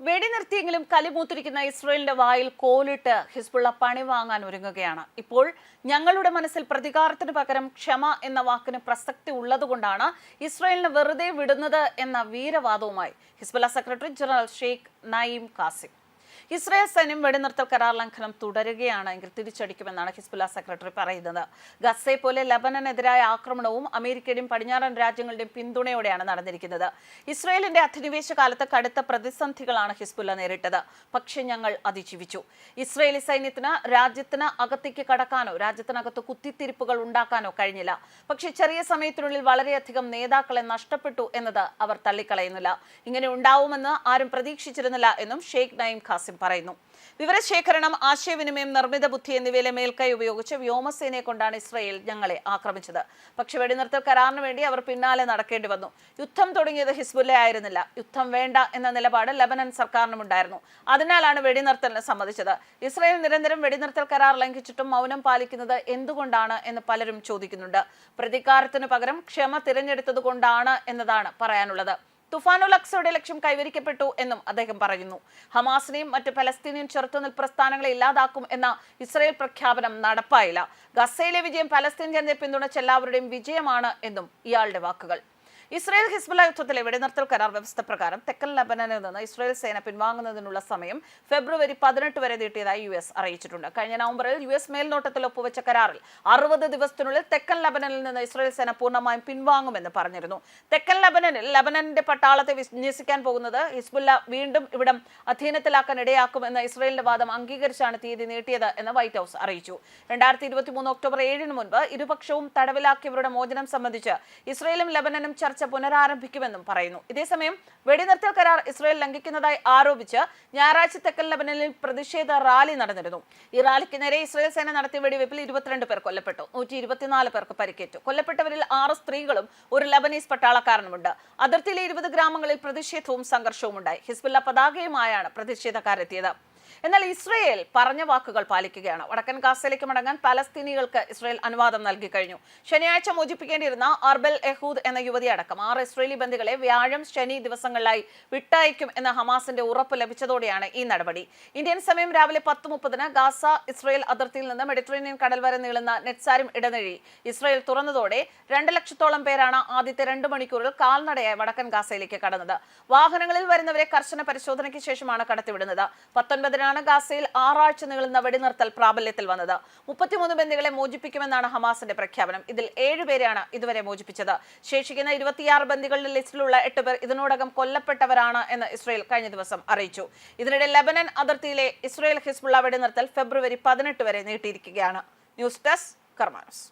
വെടിനിർത്തിയെങ്കിലും കലിമൂത്തിരിക്കുന്ന ഇസ്രയേലിന്റെ വായിൽ കോലിട്ട് ഹിസ്ബുള്ള പണി വാങ്ങാൻ ഒരുങ്ങുകയാണ്. ഇപ്പോൾ ഞങ്ങളുടെ മനസ്സിൽ പ്രതികാരത്തിന് പകരം ക്ഷമ എന്ന വാക്കിന് പ്രസക്തി ഉള്ളതുകൊണ്ടാണ് ഇസ്രയേലിനെ വെറുതെ വിടുന്നത് എന്ന വീരവാദവുമായി Hezbollah secretary general Sheikh Naim Qassem Israel സൈന്യം വെടിനിർത്തൽ കരാർ ലംഘനം തുടരുകയാണ് എങ്കിൽ തിരിച്ചടിക്കുമെന്നാണ് ഹിസ്ബുല്ല സെക്രട്ടറി പറയുന്നത്. ഗസയെ പോലെ ലബനനെതിരായ ആക്രമണവും അമേരിക്കയുടെയും പടിഞ്ഞാറൻ രാജ്യങ്ങളുടെയും പിന്തുണയോടെയാണ് നടന്നിരിക്കുന്നത്. ഇസ്രായേലിന്റെ അധിനിവേശ കാലത്ത് കടുത്ത പ്രതിസന്ധികളാണ് ഹിസ്ബുല്ല നേരിട്ടത്. പക്ഷെ ഞങ്ങൾ അതിജീവിച്ചു. ഇസ്രായേലി സൈന്യത്തിന് രാജ്യത്തിന് അകത്തേക്ക് കടക്കാനോ രാജ്യത്തിനകത്ത് കുത്തിത്തിരിപ്പുകൾ ഉണ്ടാക്കാനോ കഴിഞ്ഞില്ല. പക്ഷെ ചെറിയ സമയത്തിനുള്ളിൽ വളരെയധികം നേതാക്കളെ നഷ്ടപ്പെട്ടു എന്നത് അവർ തള്ളിക്കളയുന്നില്ല. ഇങ്ങനെ ഉണ്ടാവുമെന്ന് ആരും പ്രതീക്ഷിച്ചിരുന്നില്ല എന്നും ഷെയ്ഖ് നയിം ഖാസിം പറയുന്നു. വിവരശേഖരണം ആശയവിനിമയം നിർമ്മിത ബുദ്ധി എന്നിവയിലെ മേൽക്കൈ ഉപയോഗിച്ച് വ്യോമസേനയെ കൊണ്ടാണ് ഇസ്രയേൽ ഞങ്ങളെ ആക്രമിച്ചത്. പക്ഷെ വെടിനിർത്തൽ കരാറിന് വേണ്ടി അവർ പിന്നാലെ നടക്കേണ്ടി വന്നു. യുദ്ധം തുടങ്ങിയത് ഹിസ്ബുല്ല ആയിരുന്നില്ല. യുദ്ധം വേണ്ട എന്ന നിലപാട് ലബനൻ സർക്കാരിനും ഉണ്ടായിരുന്നു അതിനാലാണ് വെടിനിർത്തലിന് സമ്മതിച്ചത്. ഇസ്രയേൽ നിരന്തരം വെടിനിർത്തൽ കരാർ ലംഘിച്ചിട്ടും മൗനം പാലിക്കുന്നത് എന്തുകൊണ്ടാണ് എന്ന് പലരും ചോദിക്കുന്നുണ്ട്. പ്രതികാരത്തിനു പകരം ക്ഷമ തിരഞ്ഞെടുത്തത് കൊണ്ടാണ് എന്നതാണ് പറയാനുള്ളത്. തുഫാനുൽ അക്സയുടെ ലക്ഷ്യം കൈവരിക്കപ്പെട്ടു എന്നും അദ്ദേഹം പറയുന്നു. ഹമാസിനെയും മറ്റ് പലസ്തീനിയൻ ചെറുത്തുനിൽപ്പ് പ്രസ്ഥാനങ്ങളെ ഇല്ലാതാക്കും എന്ന ഇസ്രയേൽ പ്രഖ്യാപനം നടപ്പായില്ല. ഗസയിലെ വിജയം പലസ്തീൻ ജനതയെ പിന്തുണച്ച എല്ലാവരുടെയും വിജയമാണ് എന്നും ഇയാളുടെ വാക്കുകൾ. ഇസ്രായേൽ ഹിസ്ബുല യുദ്ധത്തിലെ വെടിനിർത്തൽ കരാർ വ്യവസ്ഥ പ്രകാരം തെക്കൻ ലബനനിൽ നിന്ന് ഇസ്രായേൽ സേന പിൻവാങ്ങുന്നതിനുള്ള സമയം ഫെബ്രുവരി പതിനെട്ട് വരെ നീട്ടിയതായി യു എസ് അറിയിച്ചിട്ടുണ്ട്. കഴിഞ്ഞ നവംബറിൽ യു എസ് മേൽനോട്ടത്തിൽ ഒപ്പുവെച്ച കരാറിൽ അറുപത് ദിവസത്തിനുള്ളിൽ തെക്കൻ ലബനനിൽ നിന്ന് ഇസ്രായേൽ സേന പൂർണമായും പിൻവാങ്ങുമെന്ന് പറഞ്ഞിരുന്നു. തെക്കൻ ലബനനിൽ ലബനന്റെ പട്ടാളത്തെ വിന്യസിക്കാൻ പോകുന്നത് ഹിസ്ബുല്ല വീണ്ടും ഇവിടം അധീനത്തിലാക്കാൻ ഇടയാക്കുമെന്ന ഇസ്രായേലിന്റെ വാദം അംഗീകരിച്ചാണ് തീയതി നീട്ടിയത് എന്ന് വൈറ്റ് ഹൌസ് അറിയിച്ചു. രണ്ടായിരത്തി ഇരുപത്തി മൂന്ന് ഒക്ടോബർ ഏഴിന് മുൻപ് ഇരുപക്ഷവും തടവിലാക്കിയവരുടെ മോചനം സംബന്ധിച്ച് ഇസ്രായേലും ലബനനും ചർച്ച പുനരാരംഭിക്കുമെന്നും പറയുന്നു. ഇതേസമയം വെടിനിർത്തൽ കരാർ ഇസ്രായേൽ ലംഘിക്കുന്നതായി ആരോപിച്ച് ഞായറാഴ്ച തെക്കൻ ലബനനിൽ പ്രതിഷേധ റാലി നടന്നിരുന്നു. ഈ റാലിക്ക് നേരെ ഇസ്രായേൽ സേന നടത്തിയ വെടിവെപ്പിൽ ഇരുപത്തിരണ്ട് പേർ കൊല്ലപ്പെട്ടു. നൂറ്റി ഇരുപത്തിനാല് പേർക്ക് പരിക്കേറ്റു. കൊല്ലപ്പെട്ടവരിൽ ആറ് സ്ത്രീകളും ഒരു ലബനീസ് പട്ടാളക്കാരനുമുണ്ട്. അതിർത്തിയിലെ ഇരുപത് ഗ്രാമങ്ങളിൽ പ്രതിഷേധവും സംഘർഷവും ഉണ്ടായി ഹിസ്ബുല്ല പതാകയുമായാണ് പ്രതിഷേധക്കാരെത്തിയത്. എന്നാൽ ഇസ്രയേൽ പറഞ്ഞ വാക്കുകൾ പാലിക്കുകയാണ്. വടക്കൻ ഗാസയിലേക്ക് മടങ്ങാൻ പലസ്തീനികൾക്ക് ഇസ്രയേൽ അനുവാദം നൽകി കഴിഞ്ഞു. ശനിയാഴ്ച മോചിപ്പിക്കേണ്ടിയിരുന്ന അർബൽ എഹൂദ് എന്ന യുവതി അടക്കം ആറ് ഇസ്രയേലി ബന്ധികളെ വ്യാഴം ശനി ദിവസങ്ങളിലായി വിട്ടയക്കും എന്ന ഹമാസിന്റെ ഉറപ്പ് ലഭിച്ചതോടെയാണ് ഈ നടപടി. ഇന്ത്യൻ സമയം രാവിലെ പത്ത് മുപ്പതിന് ഗാസ ഇസ്രയേൽ അതിർത്തിയിൽ നിന്ന് മെഡിറ്ററേനിയൻ കടൽ വരെ നീളുന്ന നെറ്റ്സാരും ഇടനഴി. ഇസ്രയേൽ തുറന്നതോടെ രണ്ട് ലക്ഷത്തോളം പേരാണ് ആദ്യത്തെ രണ്ട് മണിക്കൂറിൽ കാൽനടയായി വടക്കൻ ഗാസയിലേക്ക് കടന്നത്. വാഹനങ്ങളിൽ വരുന്നവരെ കർശന പരിശോധനയ്ക്ക് ശേഷമാണ് കടത്തിവിടുന്നത്. പത്തൊൻപതിനാണ് ഗാസയിൽ ആറാഴ്ച നീളുന്ന വെടിനിർത്തൽ പ്രാബല്യത്തിൽ വന്നത്. മുപ്പത്തിമൂന്ന് ബന്ദികളെ മോചിപ്പിക്കുമെന്നാണ് ഹമാസിന്റെ പ്രഖ്യാപനം. ഇതിൽ ഏഴുപേരെയാണ് ഇതുവരെ മോചിപ്പിച്ചത്. ശേഷിക്കുന്ന ഇരുപത്തിയാറ് ബന്ദികളുടെ ലിസ്റ്റിലുള്ള എട്ട് പേർ ഇതിനോടകം കൊല്ലപ്പെട്ടവരാണ് എന്ന് ഇസ്രയേൽ കഴിഞ്ഞ ദിവസം അറിയിച്ചു. ഇതിനിടെ ലെബനൻ അതിർത്തിയിലെ ഇസ്രയേൽ ഹിസ്ബുള്ള വെടിനിർത്തൽ ഫെബ്രുവരി പതിനെട്ട് വരെ നീട്ടിയിരിക്കുകയാണ്. News desk കർമാനസ്.